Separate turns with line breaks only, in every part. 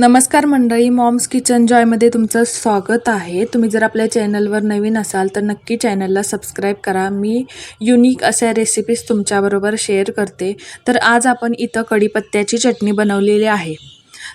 नमस्कार मंडळी moms kitchen जॉयमध्ये तुमचं स्वागत आहे. तुम्ही जर आपल्या चॅनलवर नवीन असाल तर नक्की चॅनलला सबस्क्राईब करा. मी युनिक अशा रेसिपीज तुमच्याबरोबर शेअर करते. तर आज आपण इथं कढीपत्त्याची चटणी बनवलेली आहे.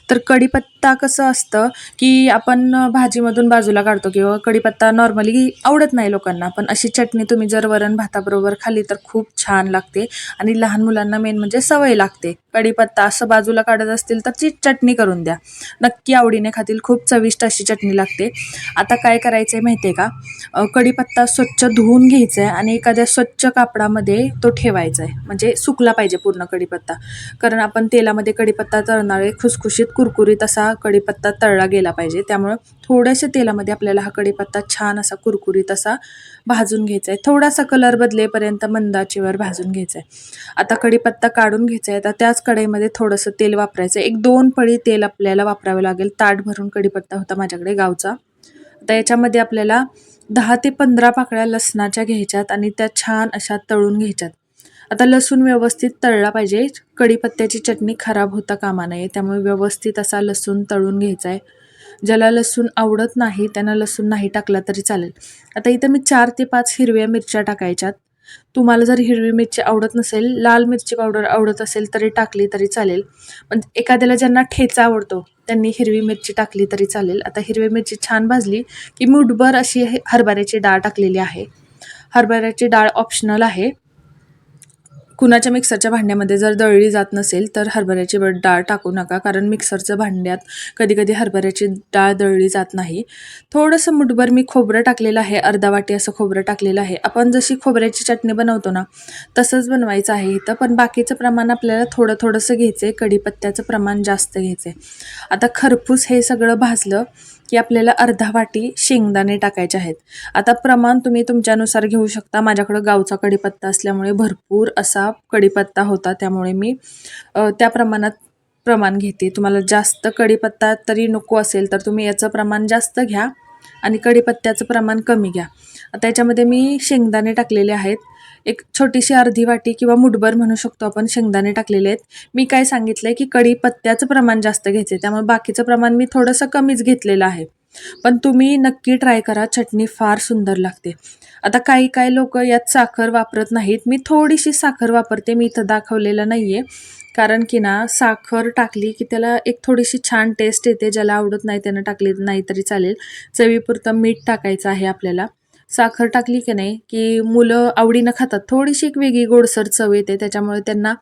तर कढीपत्ता कसं असतं की आपण भाजीमधून बाजूला काढतो किंवा कढीपत्ता नॉर्मली आवडत नाही लोकांना पण अशी चटणी तुम्ही जर वरण भाताबरोबर खाली तर खूप छान लागते आणि लहान मुलांना मेन म्हणजे सवय लागते. कढीपत्ता असं बाजूला काढत असतील तर ती चटणी करून द्या. नक्की आवडीने खातील खूप चविष्ट अशी चटणी लागते. आता काय करायचं आहे माहिती आहे का कढीपत्ता स्वच्छ धुवून घ्यायचा आहे आणि एखाद्या स्वच्छ कापडामध्ये तो ठेवायचा आहे म्हणजे सुकला पाहिजे पूर्ण कढीपत्ता. कारण आपण तेलामध्ये कढीपत्ता तळणार खुसखुशीत कुरकुरीत असा कढीपत्ता तळला गेला पाहिजे. त्यामुळं थोड्याशा तेलामध्ये आपल्याला हा कढीपत्ता छान असा कुरकुरीत असा भाजून घ्यायचा आहे थोडासा कलर बदलेपर्यंत मंदाचीवर भाजून घ्यायचा आहे आता कढीपत्ता काढून घ्यायचा आहे आता त्याच कढईमध्ये थोडंसं तेल वापरायचं आहे एक दोन पळी तेल आपल्याला वापरावं लागेल. ताट भरून कढीपत्ता होता माझ्याकडे गावचा. आता याच्यामध्ये आपल्याला दहा ते पंधरा पाकळ्या लसणाच्या घ्यायच्यात आणि त्या छान अशा तळून घ्यायच्यात. आता लसूण व्यवस्थित तळला पाहिजे. कढीपत्त्याची चटणी खराब होता कामा नये. त्यामुळे व्यवस्थित असा लसूण तळून घ्यायचा आहे ज्याला लसूण आवडत नाही त्यांना लसूण नाही टाकला तरी चालेल. आता इथं मी चार ते पाच हिरव्या मिरच्या टाकायच्यात. तुम्हाला जर हिरवी मिरची आवडत नसेल लाल मिरची पावडर आवडत असेल तरी टाकली तरी चालेल. पण एखाद्याला ज्यांना ठेचा आवडतो त्यांनी हिरवी मिरची टाकली तरी चालेल. आता हिरवी मिरची छान भाजली की मुठभर अशी हरभऱ्याची डाळ टाकलेली आहे. हरभऱ्याची डाळ ऑप्शनल आहे. कुणाच्या मिक्सरच्या भांड्यामध्ये जर दळली जात नसेल तर हरभऱ्याची डाळ टाकू नका. कारण मिक्सरच्या भांड्यात कधी कधी हरभऱ्याची डाळ दळली जात नाही. थोडंसं मुठभर मी खोबरं टाकलेलं आहे. अर्धा वाटी असं खोबरं टाकलेलं आहे. आपण जशी खोबऱ्याची चटणी बनवतो ना तसंच बनवायचं आहे इथं. पण बाकीचं प्रमाण आपल्याला थोडं थोडंसं घ्यायचं आहे कढीपत्त्याचं प्रमाण जास्त घ्यायचं आहे आता खरपूस हे सगळं भाजलं की आपल्याला अर्धा वाटी शेंगदाणे टाकायचे आहेत. आता प्रमाण तुम्ही तुमच्यानुसार घेऊ शकता. माझ्याकडं गावचा कढीपत्ता असल्यामुळे भरपूर असा कढीपत्ता होता. त्यामुळे मी त्या प्रमाणात प्रमाण घेते. तुम्हाला जास्त कढीपत्ता तरी नको असेल तर तुम्ही याचं प्रमाण जास्त घ्या आणि कढीपत्त्याचं प्रमाण कमी घ्या. आता याच्यामध्ये मी शेंगदाणे टाकलेले आहेत. एक छोटीशी अर्धी वाटी किंवा मुठभर म्हणू शकतो आपण शेंगदाणे टाकलेले आहेत. मी काय सांगितलं आहे की कढीपत्त्याचं प्रमाण जास्त घ्यायचं आहे त्यामुळे बाकीचं प्रमाण मी थोडंसं कमीच घेतलेलं आहे. पण तुम्ही नक्की ट्राय करा. चटणी फार सुंदर लागते. आता काही काही लोक यात साखर वापरत नाहीत. मी थोडीशी साखर वापरते. मी इथं दाखवलेलं नाही आहे कारण की ना साखर टाकली की त्याला एक थोडीशी छान टेस्ट येते. ज्याला आवडत नाही त्यानं टाकली नाही तरी चालेल. चवीपुरतं मीठ टाकायचं आहे आपल्याला. साखर टाकली की नाही की मुलं आवडीनं खातात. थोडीशी एक वेगळी गोडसर चव येते त्याच्यामुळे त्यांना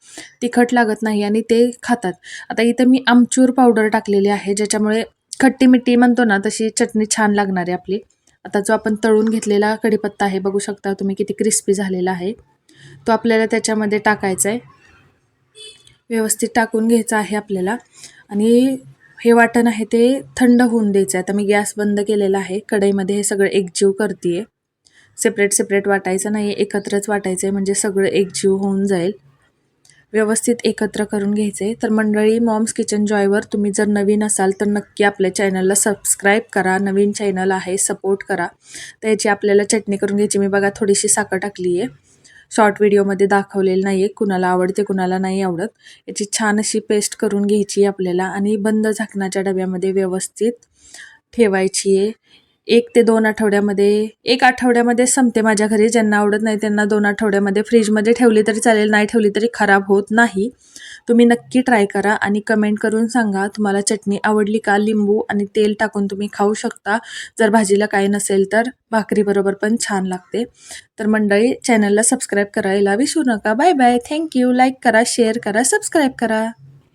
तिखट लागत नाही आणि ते खातात. आता इथं मी आमचूर पावडर टाकलेली आहे ज्याच्यामुळे खट्टी मिट्टी म्हणतो ना तशी चटणी छान लागणार आहे आपली. आता जो आपण तळून घेतलेला कढीपत्ता आहे बघू शकता तुम्ही किती क्रिस्पी झालेला आहे. तो आपल्याला त्याच्यामध्ये टाकायचा आहे. व्यवस्थित टाकून घ्यायचा आहे आपल्याला. आणि हे वाटण आहे ते थंड होऊन द्यायचं आहे. आता मी गॅस बंद केलेला आहे कढईमध्ये हे सगळं एकजीव करते आहे सेपरेट सेपरेट वाटायचं नाही एकत्रच वाटायचं आहे म्हणजे सगळं एकजीव होऊन जाईल. व्यवस्थित एकत्र करून घ्यायचे तर मंडळी मॉम्स किचन जॉयवर तुम्ही जर नवीन असाल तर नक्की आपल्या चॅनलला सबस्क्राईब करा. नवीन चॅनल आहे सपोर्ट करा. तर याची आपल्याला चटणी करून घ्यायची. मी बघा थोडीशी साखर टाकली आहे शॉर्ट व्हिडिओमध्ये दाखवलेलं नाही आहे कुणाला आवडते कुणाला नाही आवडत. याची छान अशी पेस्ट करून घ्यायची आहे आपल्याला. आणि बंद झाकणाच्या डब्यामध्ये व्यवस्थित ठेवायची आहे एक ते दोन आठवड्यामध्ये एक आठवड्यामध्ये संपते माझ्या घरी. ज्यांना आवडत नाही त्यांना दोन आठवड्यामध्ये फ्रीजमध्ये ठेवली तरी चालेल नाही ठेवली तरी खराब होत नाही. तुम्ही नक्की ट्राय करा आणि कमेंट करून सांगा तुम्हाला चटणी आवडली का? लिंबू आणि तेल टाकून तुम्ही खाऊ शकता. जर भाजीला काही नसेल तर भाकरीबरोबर पण छान लागते. तर मंडळी चॅनलला सबस्क्राईब करायला विसरू नका. Bye bye. Thank you like करा शेअर करा सबस्क्राईब करा.